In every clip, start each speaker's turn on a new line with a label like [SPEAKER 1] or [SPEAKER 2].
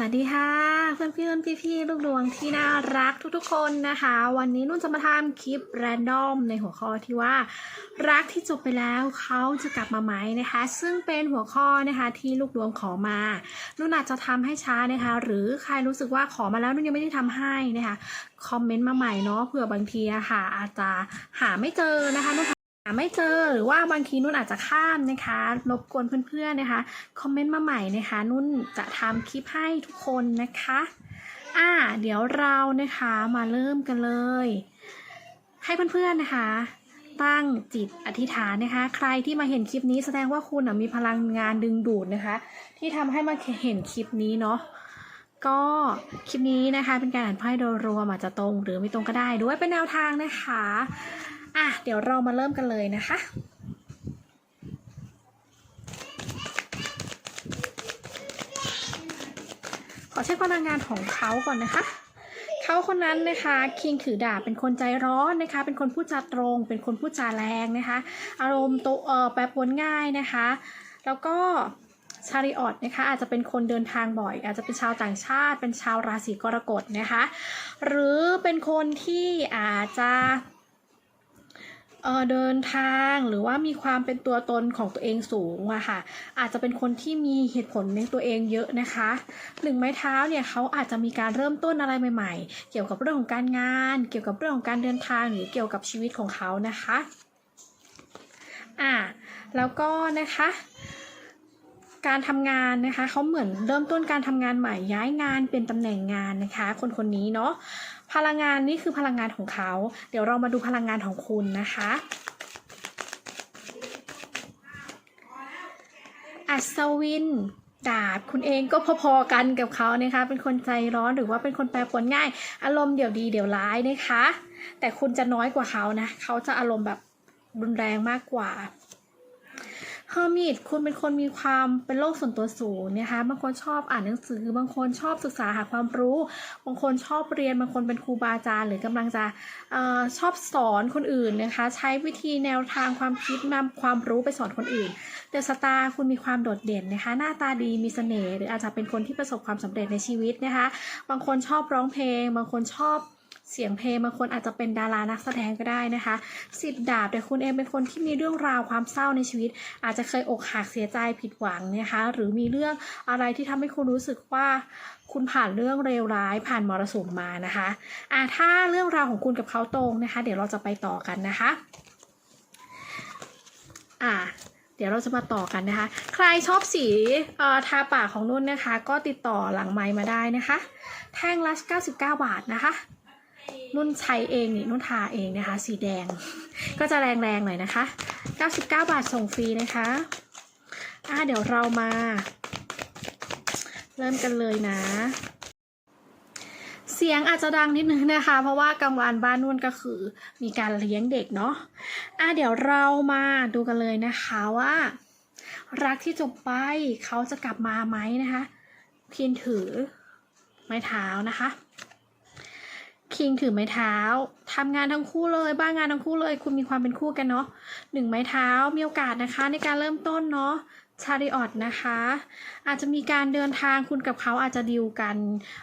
[SPEAKER 1] วัสดีค่ะเพื่อนเพื่อนพี่พี่ๆลูกดวงที่น่ารักทุกๆคนนะคะ วันนี้นุ่นจะมาทำคลิปแรนดอมในหัวข้อที่ว่า รักที่จบไปแล้วเขาจะกลับมาไหมนะคะ ซึ่งเป็นหัวข้อนะคะที่ลูกดวงขอมานุ่นอาจจะทำให้ช้านะคะ หรือใครรู้สึกว่าขอมาแล้วนุ่นยังไม่ได้ทำให้นะคะคอมเมนต์มาใหม่เนาะเผื่อบางทีอะค่ะอาจจะหาไม่เจอนะคะนุ่น ไม่เจอหรือว่าบางทีนุ่นอาจจะข้ามนะคะรบกวนเพื่อนๆนะคะคอมเมนต์มาใหม่นะคะ นุ่นจะทำคลิปให้ทุกคนนะคะอ่าเดี๋ยวเรานะคะมาเริ่มกันเลย ให้เพื่อนๆนะคะตั้งจิตอธิษฐานนะคะ ใครที่มาเห็นคลิปนี้แสดงว่าคุณมีพลังงานดึงดูดนะคะ ที่ทำให้มาเห็นคลิปนี้เนาะก็คลิปนี้นะคะเป็นการอ่านไพ่โดยรวมอาจจะตรงหรือไม่ตรงก็ได้ด้วยเป็นแนวทางนะคะ อะเดี๋ยวเรามาเริ่มกันเลยนะคะ ขอเช็คพลังงานของเขาก่อนนะคะเขาคนนั้นนะคะคิงถือดาบเป็นคนใจร้อนนะคะ เป็นคนพูดจาตรง เป็นคนพูดจาแรงนะคะ อารมณ์โตเออแปรปรวนง่ายนะคะ แล้วก็ชาริออตนะคะอาจจะเป็นคนเดินทางบ่อย อาจจะเป็นชาวต่างชาติ เป็นชาวราศีกรกฎนะคะ หรือเป็นคนที่อาจจะ เออเดินทางหรือว่ามีความเป็นตัวตนของตัวเองสูงอะค่ะ อาจจะเป็นคนที่มีเหตุผลในตัวเองเยอะนะคะหนึ่งไม้เท้าเนี่ยเขาอาจจะมีการเริ่มต้นอะไรใหม่ ๆ เกี่ยวกับเรื่องของการงาน เกี่ยวกับเรื่องของการเดินทางหรือเกี่ยวกับชีวิตของเขานะคะอ่าแล้วก็นะคะการทำงานนะคะเขาเหมือนเริ่มต้นการทำงานใหม่ย้ายงานเป็นตำแหน่งงานนะคะ คนคนนี้เนาะ พลังงานนี่คือพลังงานของเขา เดี๋ยวเรามาดูพลังงานของคุณนะคะอัศวินดาบคุณเองก็พอๆกันกับเขานะคะ เป็นคนใจร้อนหรือว่าเป็นคนแปรปรวนง่าย อารมณ์เดี๋ยวดีเดี๋ยวร้ายนะคะ แต่คุณจะน้อยกว่าเขานะ เขาจะอารมณ์แบบรุนแรงมากกว่า เฮอร์มิตคุณเป็นคนมีความเป็นโลกส่วนตัวสูงนะคะบางคนชอบอ่านหนังสือบางคนชอบศึกษาหาความรู้ บางคนชอบเรียนบางคนเป็นครูบาอาจารย์ หรือกำลังจะออชอบสอนคนอื่นนะคะ ใช้วิธีแนวทางความคิดนำความรู้ไปสอนคนอื่นเดอะสตาร์คุณมีความโดดเด่นนะคะ หน้าตาดีมีเสน่ห์หรืออาจจะเป็นคนที่ประสบความสำเร็จในชีวิตนะคะ บางคนชอบร้องเพลง บางคนชอบ เสียงเพลงบางคนอาจจะเป็นดารานักแสดงก็ได้นะคะสิบดาบแต่คุณเองเป็นคนที่มีเรื่องราวความเศร้าในชีวิต อาจจะเคยอกหักเสียใจผิดหวังนะคะหรือมีเรื่องอะไรที่ทำให้คุณรู้สึกว่าคุณผ่านเรื่องเลวร้ายผ่านมรสุมมานะคะอะถ้าเรื่องราวของคุณกับเขาตรงนะคะ เดี๋ยวเราจะไปต่อกันนะคะอะเดี๋ยวเราจะมาต่อกันนะคะ ใครชอบสีทาปากของนุ่นนะคะ ก็ติดต่อหลังไมค์มาได้นะคะ แท่งละ99 บาทนะคะ นุ่นใช้เองนี่นุ่นทาเองนะคะ สีแดง ก็จะแรงๆหน่อยนะคะ 99 บาทส่งฟรีนะคะอะเดี๋ยวเรามา เริ่มกันเลยนะ เสียงอาจจะดังนิดนึงนะคะ เพราะว่ากลางวันบ้านนุ่นก็คือมีการเลี้ยงเด็กเนาะอะเดี๋ยวเรามาดูกันเลยนะคะว่า รักที่จบไปเขาจะกลับมาไหมนะคะคินถือไม้เท้านะคะ คิงถือไม้เท้าทำงานทั้งคู่เลยบ้างงานทั้งคู่เลย คุณมีความเป็นคู่กันเนาะหนึ่งไม้เท้ามีโอกาสนะคะ ในการเริ่มต้นเนาะ ชาริออตนะคะ อาจจะมีการเดินทางคุณกับเขาอาจจะดีลกัน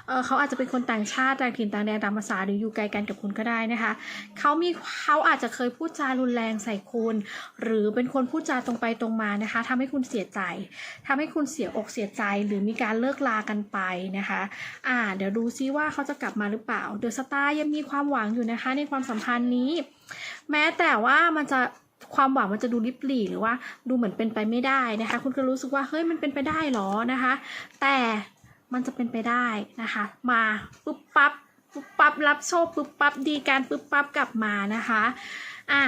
[SPEAKER 1] เเขาอาจจะเป็นคนต่างชาติต่างถิ่นต่างแดนต่างภาษาหรืออยู่ไกลกันกับคุณก็ได้นะคะเขามีเขาอาจจะเคยพูดจารุนแรงใส่คุณ หรือเป็นคนพูดจาตรงไปตรงมานะคะทำให้คุณเสียใจทำให้คุณเสียอกเสียใจ หรือมีการเลิกลากันไปนะคะ อ่า เดี๋ยวดูซิว่าเขาจะกลับมาหรือเปล่า เดอะสตาร์ยังมีความหวังอยู่นะคะ ในความสัมพันธ์นี้ แม้แต่ว่ามันจะ ความหวังมันจะดูริบหรี่หรือว่าดูเหมือนเป็นไปไม่ได้นะคะ คุณก็รู้สึกว่าเฮ้ยมันเป็นไปได้หรอนะคะ แต่มันจะเป็นไปได้นะคะ มาปุ๊บปั๊บปุ๊บปั๊บรับโชคปุ๊บปั๊บดีการปุ๊บปั๊บกลับมานะคะ อ่า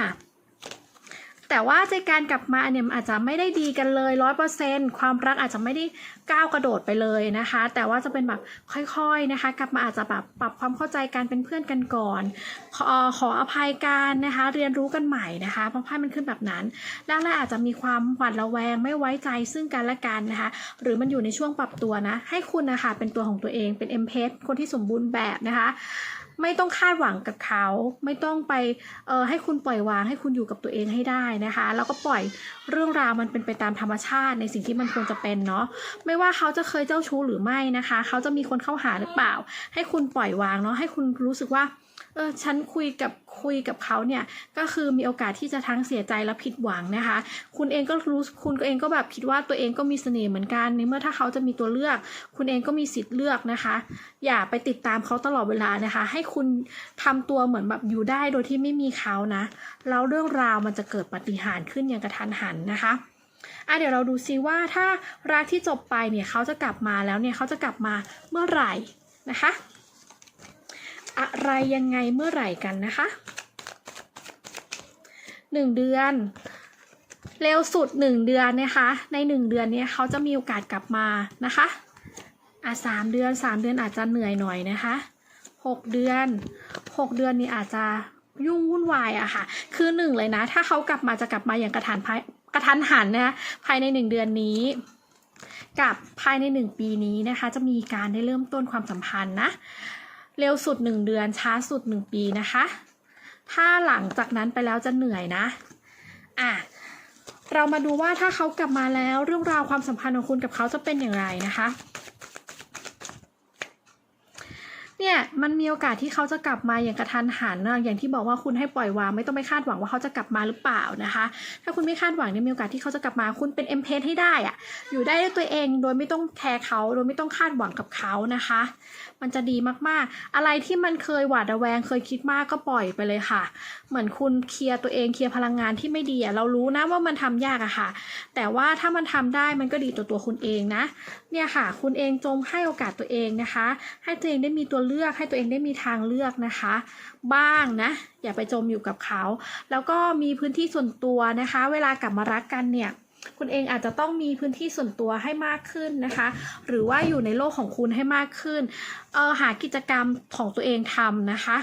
[SPEAKER 1] แต่ว่าใจการกลับมาเนี่ยอาจจะไม่ได้ดีกันเลยร้อยเปอร์เซนความรักอาจจะไม่ได้ก้าวกระโดดไปเลยนะคะ แต่ว่าจะเป็นแบบค่อยๆนะคะ กลับมาอาจจะแบบปรับความเข้าใจกันเป็นเพื่อนกันก่อนขอขออภัยกันนะคะ เรียนรู้กันใหม่นะคะเพราะไพ่มันขึ้นแบบนั้นแรกๆอาจจะมีความหวาดระแวงไม่ไว้ใจซึ่งกันและกันนะคะ หรือมันอยู่ในช่วงปรับตัวนะ ให้คุณนะคะเป็นตัวของตัวเองเป็นเอ็มเพคนที่สมบูรณ์แบบนะคะ ไม่ต้องคาดหวังกับเขา ไม่ต้องไปเออให้คุณปล่อยวางให้คุณอยู่กับตัวเองให้ได้นะคะ แล้วก็ปล่อยเรื่องราวมันเป็นไปตามธรรมชาติในสิ่งที่มันควรจะเป็นเนาะไม่ว่าเขาจะเคยเจ้าชู้หรือไม่นะคะ เขาจะมีคนเข้าหาหรือเปล่า ให้คุณปล่อยวางเนาะให้คุณรู้สึกว่า ออฉันคุยกับคุยกับเขาเนี่ยก็คือมีโอกาสที่จะทั้งเสียใจและผิดหวังนะคะ คุณเองก็รู้คุณเองก็แบบคิดว่าตัวเองก็มีเสน่ห์เหมือนกันในเมื่อถ้าเขาจะมีตัวเลือก คุณเองก็มีสิทธิ์เลือกนะคะ อย่าไปติดตามเขาตลอดเวลานะคะ ให้คุณทำตัวเหมือนแบบอยู่ได้โดยที่ไม่มีเขานะแล้วเรื่องราวมันจะเกิดปฏิหารขึ้นอย่างกระทันหันนะคะอะเดี๋ยวเราดูซิว่าถ้ารักที่จบไปเนี่ยเขาจะกลับมาแล้วเนี่ยเขาจะกลับมาเมื่อไหร่นะคะ อะไรยังไงเมื่อไหร่กันนะคะหนึ่งเดือน เร็วสุดหนึ่งเดือนนะคะ ในหนึ่งเดือนเนี้เขาจะมีโอกาสกลับมานะคะอะสามเดือนสามเดือนอาจจะเหนื่อยหน่อยนะคะหกเดือนหกเดือนนี้อาจจะยุ่งวุ่นวายอะค่ะ คือหนึ่งเลยนะ ถ้าเขากลับมาจะกลับมาอย่างกระทันกระทันหันนะคะภายในหนึ่งเดือนนี้ กับภายในหนึ่งปีนี้นะคะ จะมีการได้เริ่มต้นความสัมพันธ์นะ เร็วสุดหนึ่งเดือนช้าสุดหนึ่งปีนะคะ ถ้าหลังจากนั้นไปแล้วจะเหนื่อยนะอะเรามาดูว่าถ้าเขากลับมาแล้วเรื่องราวความสัมพันธ์ของคุณกับเขาจะเป็นอย่างไรนะคะ เนี่ยมันมีโอกาสที่เขาจะกลับมาอย่างกระทันหันนะอย่างที่บอกว่าคุณให้ปล่อยวางไม่ต้องไปคาดหวังว่าเขาจะกลับมาหรือเปล่านะคะ ถ้าคุณไม่คาดหวังเนี่ยมีโอกาสที่เขาจะกลับมาคุณเป็นเอ็มเพให้ได้อะอยู่ได้ด้วยตัวเองโดยไม่ต้องแคร์เขาโดยไม่ต้องคาดหวังกับเขานะคะ มันจะดีมากๆ อะไรที่มันเคยหวาดระแวงเคยคิดมากก็ปล่อยไปเลยค่ะ เหมือนคุณเคลียร์ตัวเองเคลียร์พลังงานที่ไม่ดีอะเรารู้นะว่ามันทำยากอะค่ะ แต่ว่าถ้ามันทำได้มันก็ดีต่อตัวคุณเองนะเนี่ยค่ะคุณเองจงให้โอกาสตัวเองนะคะ ให้ตัวเองได้มีตัวเลือก ให้ตัวเองได้มีทางเลือกนะคะ บ้างนะ อย่าไปจมอยู่กับเขา แล้วก็มีพื้นที่ส่วนตัวนะคะ เวลากลับมารักกันเนี่ยคุณเองอาจจะต้องมีพื้นที่ส่วนตัวให้มากขึ้นนะคะ หรือว่าอยู่ในโลกของคุณให้มากขึ้นเออหากิจกรรมของตัวเองทำนะคะ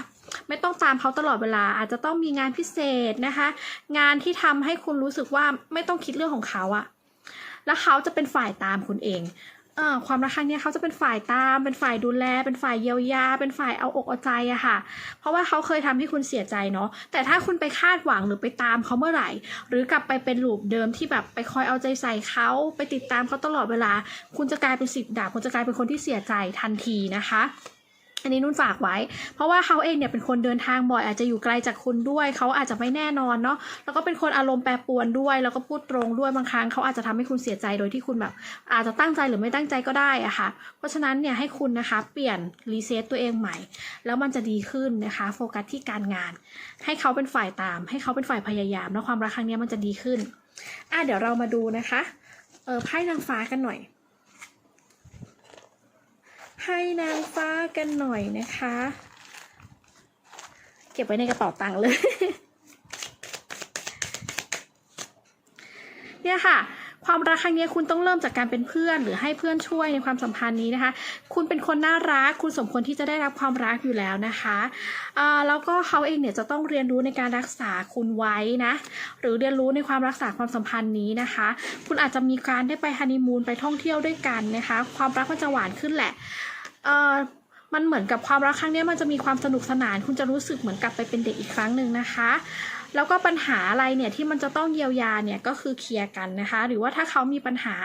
[SPEAKER 1] ไม่ต้องตามเขาตลอดเวลา อาจจะต้องมีงานพิเศษนะคะ งานที่ทำให้คุณรู้สึกว่าไม่ต้องคิดเรื่องของเขาอะแล้วเขาจะเป็นฝ่ายตามคุณเอง ความรักครั้งเนี้ยเขาจะเป็นฝ่ายตาม เป็นฝ่ายดูแล เป็นฝ่ายเยียวยา เป็นฝ่ายเอาอกเอาใจอะค่ะ เพราะว่าเขาเคยทำให้คุณเสียใจเนาะ แต่ถ้าคุณไปคาดหวังหรือไปตามเขาเมื่อไหร่ หรือกลับไปเป็นลูปเดิมที่แบบไปคอยเอาใจใส่เขาไปติดตามเขาตลอดเวลา คุณจะกลายเป็นสิบดาบ คุณจะกลายเป็นคนที่เสียใจทันทีนะคะ อันนี้นุ่นฝากไว้ เพราะว่าเขาเองเนี่ยเป็นคนเดินทางบ่อยอาจจะอยู่ไกลจากคุณด้วยเขาอาจจะไม่แน่นอนเนาะแล้วก็เป็นคนอารมณ์แปรปรวนด้วย แล้วก็พูดตรงด้วยบางครั้งเขาอาจจะทำให้คุณเสียใจโดยที่คุณแบบ อาจจะตั้งใจหรือไม่ตั้งใจก็ได้อะค่ะ เพราะฉะนั้นเนี่ยให้คุณนะคะ เปลี่ยนรีเซ็ตตัวเองใหม่ แล้วมันจะดีขึ้นนะคะโฟกัสที่การงาน ให้เขาเป็นฝ่ายตาม ให้เขาเป็นฝ่ายพยายามแล้วความรักครั้งนี้มันจะดีขึ้นอะเดี๋ยวเรามาดูนะคะเออไพ่นางฟ้ากันหน่อย ให้นางฟ้ากันหน่อยนะคะ เก็บไว้ในกระเป๋าตังค์เลย เนี่ยค่ะความรักครั้งนี้คุณต้องเริ่มจากการเป็นเพื่อน หรือให้เพื่อนช่วยในความสัมพันธ์นี้นะคะ คุณเป็นคนน่ารัก คุณสมควรที่จะได้รับความรักอยู่แล้วนะคะแล้วก็เขาเองเนี่ยจะต้องเรียนรู้ในการรักษาคุณไว้นะ หรือเรียนรู้ในความรักษาความสัมพันธ์นี้นะคะ คุณอาจจะมีการได้ไปฮันนีมูนไปท่องเที่ยวด้วยกันนะคะ ความรักมันจะหวานขึ้นแหละ เอ่อมันเหมือนกับความรักครั้งนี้มันจะมีความสนุกสนาน คุณจะรู้สึกเหมือนกลับไปเป็นเด็กอีกครั้งหนึ่งนะคะ แล้วก็ปัญหาอะไรเนี่ยที่มันจะต้องเยียวยาเนี่ยก็คือเคลียร์กันนะคะ หรือว่าถ้าเขามีปัญหา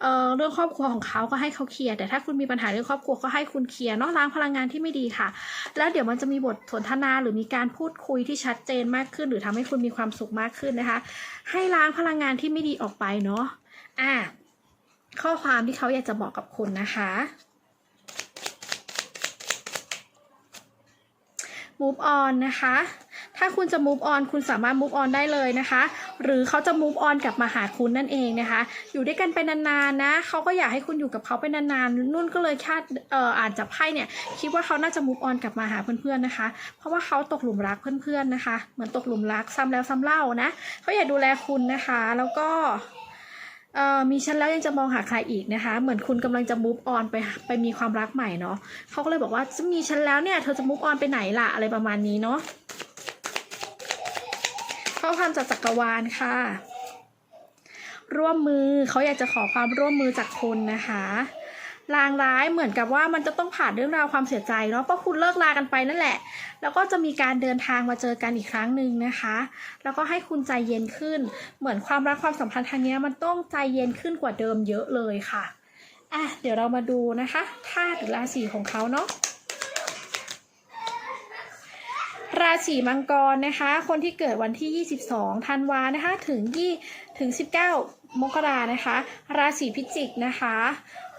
[SPEAKER 1] เเรื่องครอบครัวของเขาก็ให้เขาเคลียร์แต่ถ้าคุณมีปัญหาเรื่องครอบครัวก็ให้คุณเคลียร์นาะล้างพลังงานที่ไม่ดีค่ะ แล้วเดี๋ยวมันจะมีบทสนทนาหรือมีการพูดคุยที่ชัดเจนมากขึ้น หรือทำให้คุณมีความสุขมากขึ้นนะคะ ให้ล้างพลังงานที่ไม่ดีออกไปเนาะอะข้อความที่เขาอยากจะบอกกับคุณนะคะ move on นะคะ ถ้าคุณจะ move on คุณสามารถ move on ได้เลยนะคะ หรือเขาจะ move on กลับมาหาคุณนั่นเองนะคะ อยู่ด้วยกันไปนานๆนะ เขาก็อยากให้คุณอยู่กับเขาไปนานๆ นุ่นก็เลยคาดเอ่ออ่านจากไพ่เนี่ย คิดว่าเขาน่าจะ move on กลับมาหาเพื่อนๆนะคะ เพราะว่าเขาตกหลุมรักเพื่อนๆนะคะ เหมือนตกหลุมรักซ้ำแล้วซ้ำเล่านะ เขาอยากดูแลคุณนะคะ แล้วก็เมีฉันแล้วยังจะมองหาใครอีกนะคะ เหมือนคุณกำลังจะมูฟออนไปไปมีความรักใหม่เนาะเขาก็เลยบอกว่าจะมีฉันแล้วเนี่ยเธอจะมูฟออนไปไหนล่ะอะไรประมาณนี้เนาะข้อความจากจักรวาลค่ะ ร่วมมือเขาอยากจะขอความร่วมมือจากคุณนะคะ ลางร้ายเหมือนกับว่ามันจะต้องผ่านเรื่องราวความเสียใจเนาะเพราะคุณเลิกลากันไปนั่นแหละ แล้วก็จะมีการเดินทางมาเจอกันอีกครั้งหนึ่งนะคะ แล้วก็ให้คุณใจเย็นขึ้น เหมือนความรักความสัมพันธ์ทางเนี้ยมันต้องใจเย็นขึ้นกว่าเดิมเยอะเลยค่ะอะเดี๋ยวเรามาดูนะคะธาตุหรือราศีของเขาเนาะราศีมังกรนะคะ คนที่เกิดวันที่ 22 ธันวานะคะ ถึง 2 ถึง 19 มกรานะคะ ราศีพิจิกนะคะ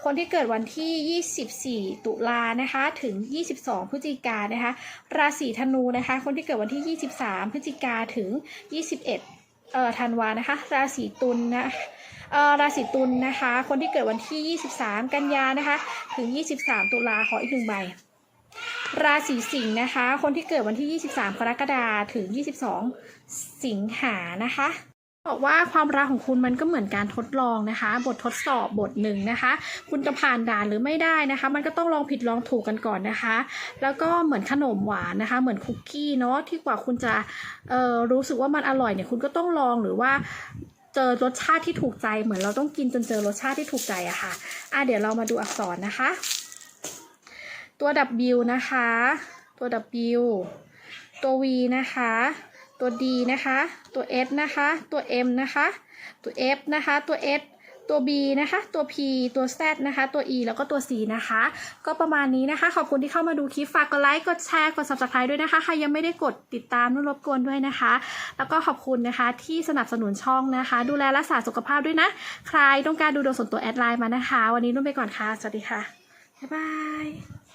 [SPEAKER 1] คนที่เกิดวันที่ 24 ตุลานะคะ ถึง 22 พฤศจิกายนนะคะ ราศีธนูนะคะ คนที่เกิดวันที่ 23 พฤศจิกาถึง 21เอ่อธันวานะคะ ราศีตุลนะเอ่อราศีตุลนะคะ คนที่เกิดวันที่ 23 กันยานะคะ ถึง 23 ตุลาขออีกหนึ่งใบ ราศีสิงห์นะคะ คนที่เกิดวันที่ 23 กรกฎาคมถึง 22 สิงหานะคะ บอกว่าความรักของคุณมันก็เหมือนการทดลองนะคะ บททดสอบบทหนึ่งนะคะ คุณจะผ่านด่านหรือไม่ได้นะคะ มันก็ต้องลองผิดลองถูกกันก่อนนะคะ แล้วก็เหมือนขนมหวานนะคะ เหมือนคุกกี้เนาะที่กว่าคุณจะเอ่อรู้สึกว่ามันอร่อยเนี่ยคุณก็ต้องลองหรือว่าเจอรสชาติที่ถูกใจเหมือนเราต้องกินจนเจอรสชาติที่ถูกใจอะค่ะอะเดี๋ยวเรามาดูอักษรนะคะ ตัว W นะคะ ตัว W ตัว V นะคะ ตัว D นะคะ ตัว S นะคะ ตัว M นะคะ ตัว F นะคะ ตัว S ตัว B นะคะ ตัว P ตัว Z นะคะ ตัว E แล้วก็ตัว C นะคะ ก็ประมาณนี้นะคะ ขอบคุณที่เข้ามาดูคลิป ฝากกดไลค์ กดแชร์ กด subscribe ด้วยนะคะ ใครยังไม่ได้กดติดตามนุ่นรบกวนด้วยนะคะ แล้วก็ขอบคุณนะคะที่สนับสนุนช่องนะคะ ดูแลรักษาสุขภาพด้วยนะ ใครต้องการดูดวงส่วนตัวแอดไลน์มานะคะ วันนี้นุ่นไปก่อนค่ะ สวัสดีค่ะ บ๊ายบาย